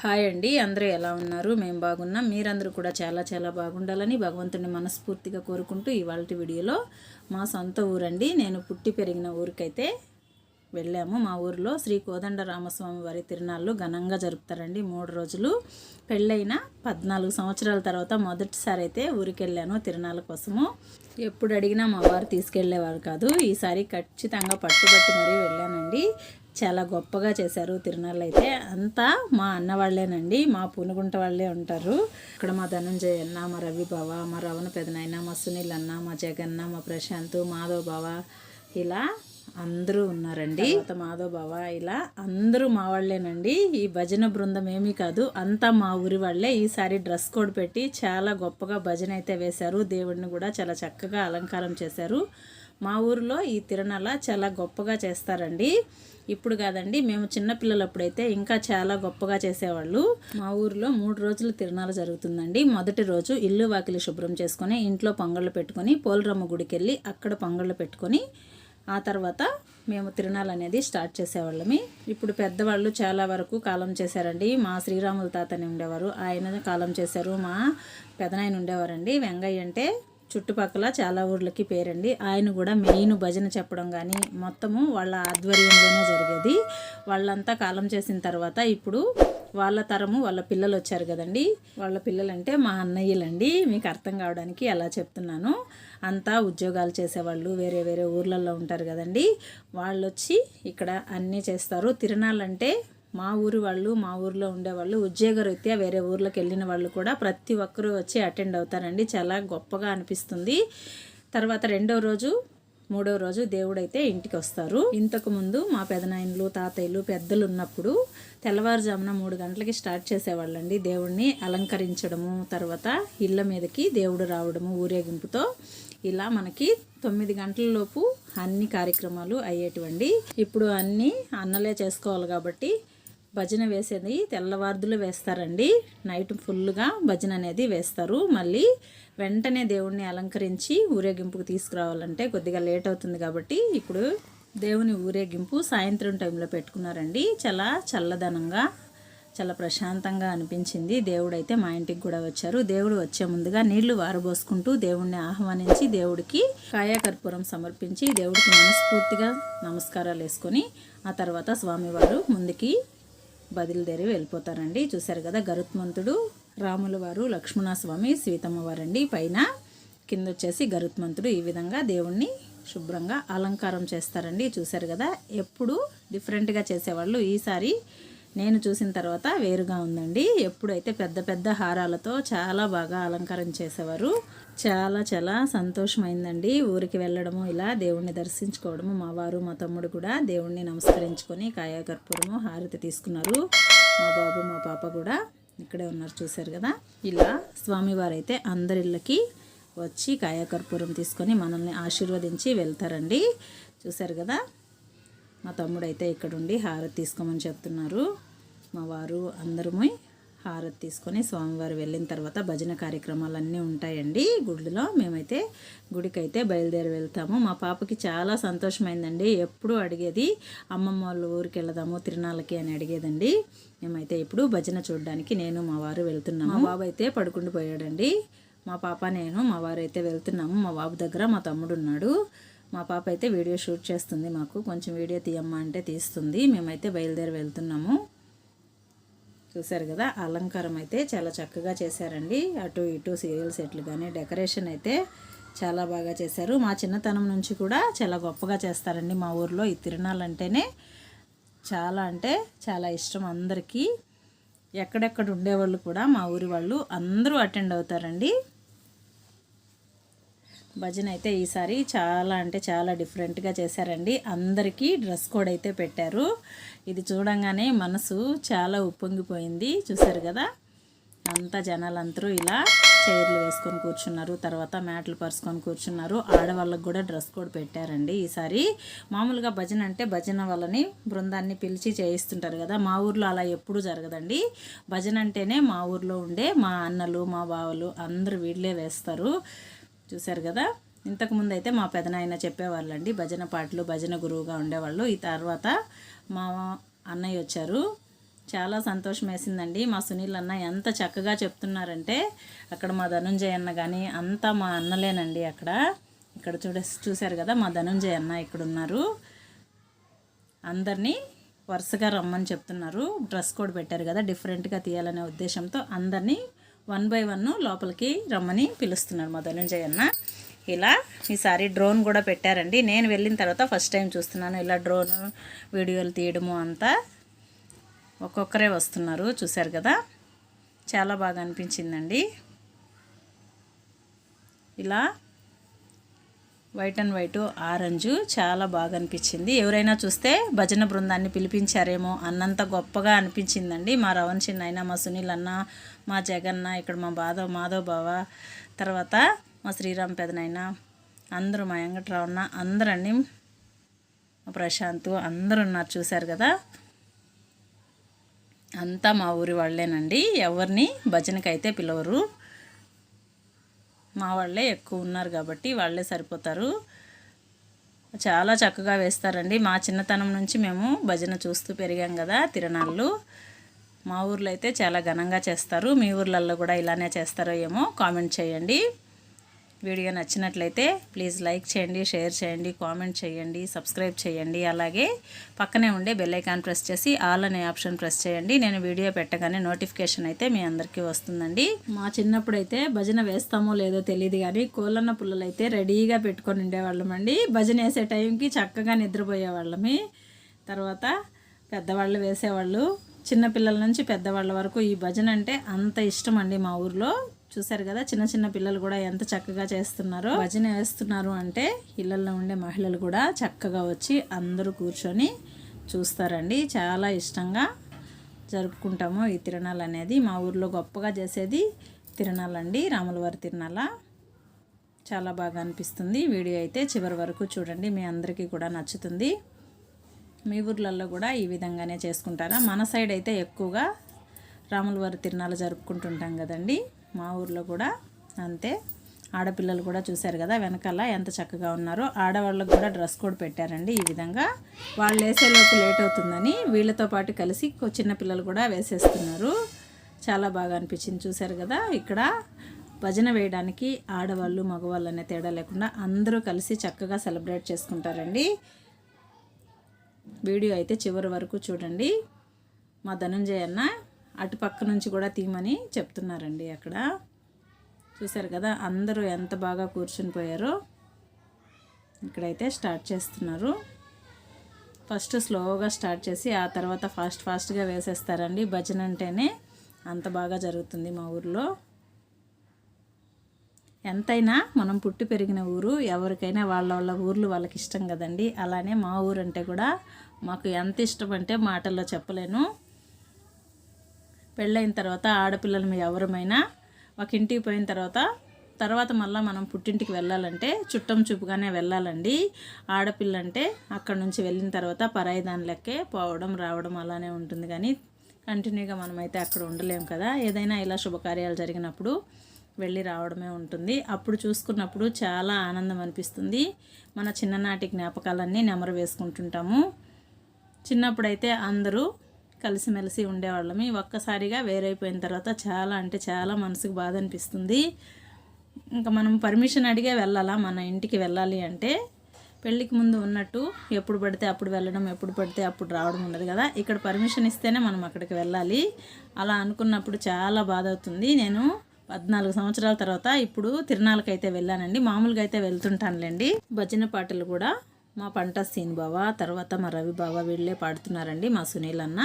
Hi అండి. అందరూ ఎలా ఉన్నారు? మేము బాగున్నాం. మీరందరూ కూడా చాలా చాలా బాగుండాలని భగవంతుని మనస్ఫూర్తిగా కోరుకుంటూ ఇవాళ వీడియోలో మా సొంత ఊరండి. నేను పుట్టి పెరిగిన ఊరికైతే వెళ్ళాము. మా ఊరిలో శ్రీ కోదండ రామస్వామి వారి తిరునాళ్ళు ఘనంగా జరుపుతారండి. మూడు రోజులు పెళ్ళైన పద్నాలుగు సంవత్సరాల తర్వాత మొదటిసారి అయితే ఊరికి వెళ్ళాను తిరునాళ్ళ కోసము. ఎప్పుడు అడిగినా మా వారు తీసుకెళ్ళేవారు కాదు. ఈసారి ఖచ్చితంగా పట్టుబట్టి మరీ వెళ్ళానండి. చాలా గొప్పగా చేశారు తిరునాళ్ళు అయితే అంతా మా అన్న వాళ్ళేనండి. మా పునుగుంట వాళ్ళే ఉంటారు. ఇక్కడ మా ధనంజయ అన్న మా రవి బావ మా రవణ పెదనాయన మా సునీల్ అన్న మా జగన్న మా ప్రశాంత్ మాధవ్ బావ ఇలా అందరూ ఉన్నారండి. మాధవ్ బావ ఇలా అందరూ మా వాళ్ళేనండి. ఈ భజన బృందం ఏమీ కాదు. అంతా మా ఊరి వాళ్ళే. ఈసారి డ్రెస్ కోడ్ పెట్టి చాలా గొప్పగా భజన అయితే వేశారు. దేవుడిని కూడా చాలా చక్కగా అలంకారం చేశారు. మా ఊరిలో ఈ తిరణాల చాలా గొప్పగా చేస్తారండి. ఇప్పుడు కాదండి మేము చిన్నపిల్లలప్పుడైతే ఇంకా చాలా గొప్పగా చేసేవాళ్ళు. మా ఊరిలో మూడు రోజులు తిరణాలు జరుగుతుందండి. మొదటి రోజు ఇల్లు వాకిలి శుభ్రం చేసుకొని ఇంట్లో పొంగళ్ళు పెట్టుకొని పోలరమ్మ గుడికి వెళ్ళి అక్కడ పొంగళ్ళు పెట్టుకొని ఆ తర్వాత మేము తిరణాలు అనేది స్టార్ట్ చేసేవాళ్ళమి. ఇప్పుడు పెద్దవాళ్ళు చాలా వరకు కాలం చేశారండి. మా శ్రీరాముల తాతని ఉండేవారు. ఆయన కాలం చేశారు మా పెదనాయన ఉండేవారండి. వెంగయ్య అంటే చుట్టుపక్కల చాలా ఊర్లకి పేరండి. ఆయన కూడా మెయిన్ భజన చెప్పడం కానీ మొత్తము వాళ్ళ ఆధ్వర్యంలోనే జరిగేది. వాళ్ళంతా కాలం చేసిన తర్వాత ఇప్పుడు వాళ్ళ తరము వాళ్ళ పిల్లలు వచ్చారు కదండి. వాళ్ళ పిల్లలంటే మా అన్నయ్యలండి. మీకు అర్థం కావడానికి ఎలా చెప్తున్నాను. అంతా ఉద్యోగాలు చేసేవాళ్ళు వేరే వేరే ఊర్లలో ఉంటారు కదండి. వాళ్ళు వచ్చి ఇక్కడ అన్నీ చేస్తారు. తిరణాలంటే మా ఊరి వాళ్ళు మా ఊరిలో ఉండేవాళ్ళు ఉద్యోగరీత్యా వేరే ఊర్లోకి వెళ్ళిన వాళ్ళు కూడా ప్రతి ఒక్కరూ వచ్చి అటెండ్ అవుతారండి. చాలా గొప్పగా అనిపిస్తుంది. తర్వాత రెండో రోజు మూడో రోజు దేవుడైతే ఇంటికి వస్తారు. ఇంతకు ముందు మా పెదనాయనలు తాతయ్యలు పెద్దలు ఉన్నప్పుడు తెల్లవారుజామున మూడు గంటలకి స్టార్ట్ చేసేవాళ్ళండి దేవుడిని అలంకరించడము తర్వాత ఇళ్ళ మీదకి దేవుడు రావడము ఊరేగింపుతో ఇలా మనకి తొమ్మిది గంటలలోపు అన్ని కార్యక్రమాలు అయ్యేటివండి. ఇప్పుడు అన్నీ అన్నలే చేసుకోవాలి కాబట్టి భజన వేసేది తెల్లవార్దులు వేస్తారండి. నైట్ ఫుల్గా భజన అనేది వేస్తారు. మళ్ళీ వెంటనే దేవుణ్ణి అలంకరించి ఊరేగింపుకు తీసుకురావాలంటే కొద్దిగా లేట్ అవుతుంది కాబట్టి ఇప్పుడు దేవుని ఊరేగింపు సాయంత్రం టైంలో పెట్టుకున్నారండి. చాలా చల్లదనంగా చాలా ప్రశాంతంగా అనిపించింది. దేవుడైతే మా ఇంటికి కూడా వచ్చారు. దేవుడు వచ్చే ముందుగా నీళ్ళు వారబోసుకుంటూ దేవుణ్ణి ఆహ్వానించి దేవుడికి కాయాకర్పూరం సమర్పించి దేవుడికి మనస్ఫూర్తిగా నమస్కారాలు వేసుకొని ఆ తర్వాత స్వామివారు ముందుకి బదిలిదేరి వెళ్ళిపోతారండి. చూశారు కదా గరుత్మంతుడు రాముల వారు లక్ష్మణస్వామి సీతమ్మ వారండి. పైన కింద వచ్చేసి గరుత్మంతుడు ఈ విధంగా దేవుణ్ణి శుభ్రంగా అలంకారం చేస్తారండి. చూశారు కదా ఎప్పుడు డిఫరెంట్గా చేసేవాళ్ళు. ఈసారి నేను చూసిన తర్వాత వేరుగా ఉందండి. ఎప్పుడైతే పెద్ద పెద్ద హారాలతో చాలా బాగా అలంకారం చేసేవారు చాలా చాలా సంతోషమైందండి. ఊరికి వెళ్ళడము ఇలా దేవుణ్ణి దర్శించుకోవడము మా వారు మా తమ్ముడు కూడా దేవుణ్ణి నమస్కరించుకొని కాయాకర్పూరము హారతి తీసుకున్నారు. మా బాబు మా పాప కూడా ఇక్కడే ఉన్నారు చూశారు కదా. ఇలా స్వామివారైతే అందరిళ్ళకి వచ్చి కాయాకర్పూరం తీసుకొని మనల్ని ఆశీర్వదించి వెళ్తారండి. చూశారు కదా? మా తమ్ముడు అయితే హారతి తీసుకోమని చెప్తున్నారు. మా వారు అందరము హారతి తీసుకొని స్వామివారు వెళ్ళిన తర్వాత భజన కార్యక్రమాలన్నీ ఉంటాయండి. గుడిలో మేమైతే గుడికైతే బయలుదేరి వెళ్తాము. మా పాపకి చాలా సంతోషమైందండి. ఎప్పుడు అడిగేది అమ్మమ్మ వాళ్ళ ఊరికి వెళదాము తిరునాళ్ళకి అని అడిగేదండి. మేమైతే ఇప్పుడు భజన చూడడానికి నేను మా వారు వెళ్తున్నాము. మా బాబు అయితే పడుకుండి పోయాడండి. మా పాప నేను మా వారు అయితే వెళ్తున్నాము. మా బాబు దగ్గర మా తమ్ముడు ఉన్నాడు. మా పాప అయితే వీడియో షూట్ చేస్తుంది మాకు. కొంచెం వీడియో తీయమ్మా అంటే తీస్తుంది. మేమైతే బయలుదేరి వెళ్తున్నాము. చూసారు కదా అలంకారం అయితే చాలా చక్కగా చేశారండి. అటు ఇటు సీరియల్ సెట్లు కానీ డెకరేషన్ అయితే చాలా బాగా చేశారు. మా చిన్నతనం నుంచి కూడా చాలా గొప్పగా చేస్తారండి మా ఊర్లో ఈ తిరునాళ్ళంటేనే చాలా అంటే చాలా ఇష్టం అందరికీ. ఎక్కడెక్కడ ఉండేవాళ్ళు కూడా మా ఊరి వాళ్ళు అందరూ అటెండ్ అవుతారండి. భజన అయితే ఈసారి చాలా అంటే చాలా డిఫరెంట్గా చేశారండి. అందరికీ డ్రెస్ కోడ్ అయితే పెట్టారు. ఇది చూడంగానే మనసు చాలా ఉప్పొంగిపోయింది. చూశారు కదా? అంతా జనాలందరూ ఇలా చైర్లు వేసుకొని కూర్చున్నారు. తర్వాత మ్యాట్లు పరుచుకొని కూర్చున్నారు. ఆడవాళ్ళకు కూడా డ్రెస్ కోడ్ పెట్టారండి ఈసారి. మామూలుగా భజన అంటే భజన వాళ్ళని బృందాన్ని పిలిచి చేయిస్తుంటారు కదా? మా ఊర్లో అలా ఎప్పుడూ జరగదండి. భజన అంటేనే మా ఊర్లో ఉండే మా అన్నలు మా బావలు అందరూ వీళ్ళే వేస్తారు. చూశారు కదా? ఇంతకుముందు అయితే మా పెదనాయన చెప్పేవాళ్ళండి భజన పాటలు భజన గురువుగా ఉండేవాళ్ళు. ఈ తర్వాత మా అన్నయ్య వచ్చారు. చాలా సంతోషం వేసిందండి. మా సునీల్ అన్న ఎంత చక్కగా చెప్తున్నారంటే అక్కడ మా ధనుంజయ అన్న కానీ అంతా మా అన్నలేనండి అక్కడ. ఇక్కడ చూడ చూశారు కదా మా ధనుంజయ అన్న ఇక్కడ ఉన్నారు అందరినీ వరుసగా రమ్మని చెప్తున్నారు. డ్రెస్ కోడ్ పెట్టారు కదా డిఫరెంట్గా తీయాలనే ఉద్దేశంతో అందరినీ వన్ బై వన్ లోపలికి రమ్మని పిలుస్తున్నారు మా ధనుంజయ అన్న. ఇలా ఈసారి డ్రోన్ కూడా పెట్టారండి. నేను వెళ్ళిన తర్వాత ఫస్ట్ టైం చూస్తున్నాను. ఇలా డ్రోన్ వీడియోలు తీయడము అంతా ఒక్కొక్కరే వస్తున్నారు. చూశారు కదా? చాలా బాగా అనిపించిందండి. ఇలా వైట్ అండ్ వైట్ ఆరెంజ్ చాలా బాగా అనిపించింది ఎవరైనా చూస్తే భజన బృందాన్ని పిలిపించారేమో అన్నంత గొప్పగా అనిపించిందండి. మా రవణ్ చిన్న అయినా మా సునీల్ అన్న మా జగన్న ఇక్కడ మా బాధవ్ మాధవ్ బావ తర్వాత మా శ్రీరామ్ పెదనైనా అందరూ మా వెంకట్రావున్న అందరండి. మా ప్రశాంత్ అందరూ ఉన్నారు చూశారు కదా. అంతా మా ఊరి వాళ్ళేనండి. ఎవరిని భజనకైతే పిలవరు. మా వాళ్ళే ఎక్కువ ఉన్నారు కాబట్టి వాళ్ళే సరిపోతారు. చాలా చక్కగా వేస్తారండి. మా చిన్నతనం నుంచి మేము భజన చూస్తూ పెరిగాం కదా తిరణాళ్ళు. మా ఊర్లో అయితే చాలా ఘనంగా చేస్తారు. మీ ఊర్లలో కూడా ఇలానే చేస్తారో ఏమో కామెంట్ చేయండి. వీడియో నచ్చినట్లయితే ప్లీజ్ లైక్ చేయండి షేర్ చేయండి కామెంట్ చేయండి సబ్స్క్రైబ్ చేయండి. అలాగే పక్కనే ఉండే బెల్ ఐకాన్ ప్రెస్ చేసి ఆల్ అనే ఆప్షన్ ప్రెస్ చేయండి. నేను వీడియో పెట్టగానే నోటిఫికేషన్ అయితే మీ అందరికీ వస్తుందండి. మా చిన్నప్పుడు అయితే భజన వేస్తామో లేదో తెలియదు కానీ కోళ్ళన్న పుల్లలు అయితే రెడీగా పెట్టుకొని ఉండేవాళ్ళమండి. భజన వేసే టైంకి చక్కగా నిద్రపోయేవాళ్ళమి. తర్వాత పెద్దవాళ్ళు వేసేవాళ్ళు. చిన్నపిల్లల నుంచి పెద్దవాళ్ళ వరకు ఈ భజన అంటే అంత ఇష్టం అండి మా ఊర్లో. చూసారు కదా చిన్న చిన్న పిల్లలు కూడా ఎంత చక్కగా చేస్తున్నారో. భజన వేస్తున్నారు అంటే ఇళ్ళల్లో ఉండే మహిళలు కూడా చక్కగా వచ్చి అందరూ కూర్చొని చూస్తారండి. చాలా ఇష్టంగా జరుపుకుంటాము ఈ తిరణాలు అనేది. మా ఊర్లో గొప్పగా చేసేది తిరణాలండి రాములవారి తిరణాల. చాలా బాగా అనిపిస్తుంది. వీడియో అయితే చివరి వరకు చూడండి మీ అందరికీ కూడా నచ్చుతుంది. మీ ఊర్లలో కూడా ఈ విధంగానే చేసుకుంటారా? మన సైడ్ అయితే ఎక్కువగా రాములవారి తిరణాలు జరుపుకుంటుంటాం కదండీ. మా ఊర్లో కూడా అంతే. ఆడపిల్లలు కూడా చూశారు కదా వెనకాల ఎంత చక్కగా ఉన్నారో. ఆడవాళ్ళకు కూడా డ్రెస్ కోడ్ పెట్టారండి ఈ విధంగా. వాళ్ళు వేసేలోపు లేట్ అవుతుందని వీళ్ళతో పాటు కలిసి చిన్నపిల్లలు కూడా వేసేస్తున్నారు. చాలా బాగా అనిపించింది చూశారు కదా. ఇక్కడ భజన వేయడానికి ఆడవాళ్ళు మగవాళ్ళు అనే తేడా లేకుండా అందరూ కలిసి చక్కగా సెలబ్రేట్ చేసుకుంటారండి. వీడియో అయితే చివరి వరకు చూడండి. మా ధనుంజయ అన్న అటు పక్క నుంచి కూడా తీయమని చెప్తున్నారండి అక్కడ. చూసారు కదా అందరూ ఎంత బాగా కూర్చుని పోయారో ఇక్కడైతే స్టార్ట్ చేస్తున్నారు. ఫస్ట్ స్లోగా స్టార్ట్ చేసి ఆ తర్వాత ఫాస్ట్ ఫాస్ట్గా వేసేస్తారండి. భజన అంటేనే అంత బాగా జరుగుతుంది మా ఊర్లో. ఎంతైనా మనం పుట్టి పెరిగిన ఊరు ఎవరికైనా వాళ్ళ వాళ్ళ ఊర్లు వాళ్ళకి ఇష్టం కదండి. అలానే మా ఊరు అంటే కూడా మాకు ఎంత ఇష్టం అంటే మాటల్లో చెప్పలేను. పెళ్ళైన తర్వాత ఆడపిల్లలు ఎవరమైనా ఒక ఇంటికి పోయిన తర్వాత తర్వాత మళ్ళీ మనం పుట్టింటికి వెళ్ళాలంటే చుట్టం చూపుగానే వెళ్ళాలండి. ఆడపిల్ల అంటే అక్కడ నుంచి వెళ్ళిన తర్వాత పరాయి దాని లెక్కే పోవడం రావడం అలానే ఉంటుంది కానీ కంటిన్యూగా మనమైతే అక్కడ ఉండలేం కదా. ఏదైనా ఇలా శుభకార్యాలు జరిగినప్పుడు వెళ్ళి రావడమే ఉంటుంది. అప్పుడు చూసుకున్నప్పుడు చాలా ఆనందం అనిపిస్తుంది. మన చిన్ననాటి జ్ఞాపకాలన్నీ నెమరు వేసుకుంటుంటాము. చిన్నప్పుడైతే అందరూ కలిసిమెలిసి ఉండేవాళ్ళం. ఒక్కసారిగా వేరైపోయిన తర్వాత చాలా అంటే చాలా మనసుకు బాధ అనిపిస్తుంది. ఇంకా మనం పర్మిషన్ అడిగే వెళ్ళాలా? మన ఇంటికి వెళ్ళాలి అంటే పెళ్ళికి ముందు ఉన్నట్టు ఎప్పుడు పడితే అప్పుడు వెళ్ళడం ఎప్పుడు పడితే అప్పుడు రావడం ఉండదు కదా. ఇక్కడ పర్మిషన్ ఇస్తేనే మనం అక్కడికి వెళ్ళాలి. అలా అనుకున్నప్పుడు చాలా బాధ అవుతుంది. నేను పద్నాలుగు సంవత్సరాల తర్వాత ఇప్పుడు తిరునాళ్ళకైతే వెళ్ళానండి. మామూలుగా అయితే వెళ్తుంటానులేండి. భజన పాటలు కూడా మా పంట సీన్ బావ తర్వాత మా రవి బావ వీళ్ళే పాడుతున్నారండి మా సునీల్ అన్న.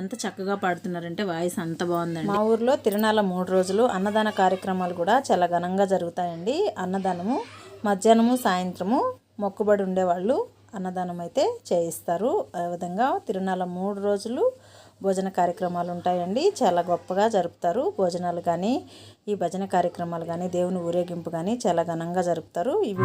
ఎంత చక్కగా పాడుతున్నారంటే వాయిస్ అంత బాగుందండి. మా ఊర్లో తిరునాళ్ళ మూడు రోజులు అన్నదాన కార్యక్రమాలు కూడా చాలా ఘనంగా జరుగుతాయండి. అన్నదానము మధ్యాహ్నము సాయంత్రము మొక్కుబడి ఉండేవాళ్ళు అన్నదానం అయితే చేయిస్తారు. ఆ విధంగా తిరునాళ్ళ మూడు రోజులు భోజన కార్యక్రమాలు ఉంటాయండి. చాలా గొప్పగా జరుపుతారు. భోజనాలు కానీ ఈ భజన కార్యక్రమాలు కానీ దేవుని ఊరేగింపు కానీ చాలా ఘనంగా జరుపుతారు. ఇవి